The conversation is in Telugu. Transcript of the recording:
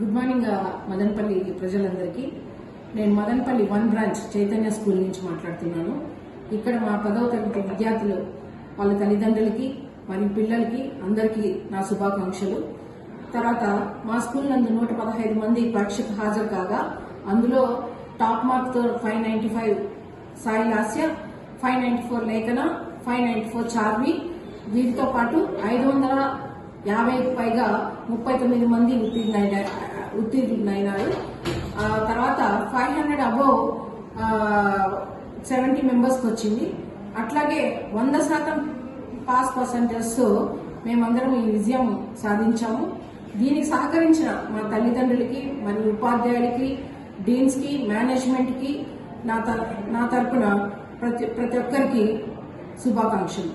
గుడ్ మార్నింగ్ మదనపల్లి ప్రజలందరికీ. నేను Madanapalle one branch Chaitanya school నుంచి మాట్లాడుతున్నాను. ఇక్కడ మా పదవ తరగతి విద్యార్థులు వాళ్ళ తల్లిదండ్రులకి మరి పిల్లలకి అందరికీ నా శుభాకాంక్షలు. తర్వాత మా స్కూల్ నందు నూట పదహైదు మంది పరీక్షకు హాజరు కాగా అందులో top మార్క్తో five ninety five Sai Lasya five ninety four Lekhana five ninety four Charvi వీటితో పాటు ఐదు వందల యాభైకి పైగా ముప్పై తొమ్మిది మంది ఉత్తీర్ణ ఉత్తీర్ణులైనారు. ఆ తర్వాత ఫైవ్ హండ్రెడ్ అబోవ్ సెవెంటీ మెంబర్స్కి వచ్చింది అట్లాగే వంద శాతం పాస్ పర్సంటేజ్ మేమందరం ఈ విజయం సాధించాము. దీనికి సహకరించిన మా తల్లిదండ్రులకి మరియు ఉపాధ్యాయులకి డీన్స్కి మేనేజ్మెంట్కి నా తర నా తరపున ప్రతి ప్రతి ఒక్కరికి శుభాకాంక్షలు.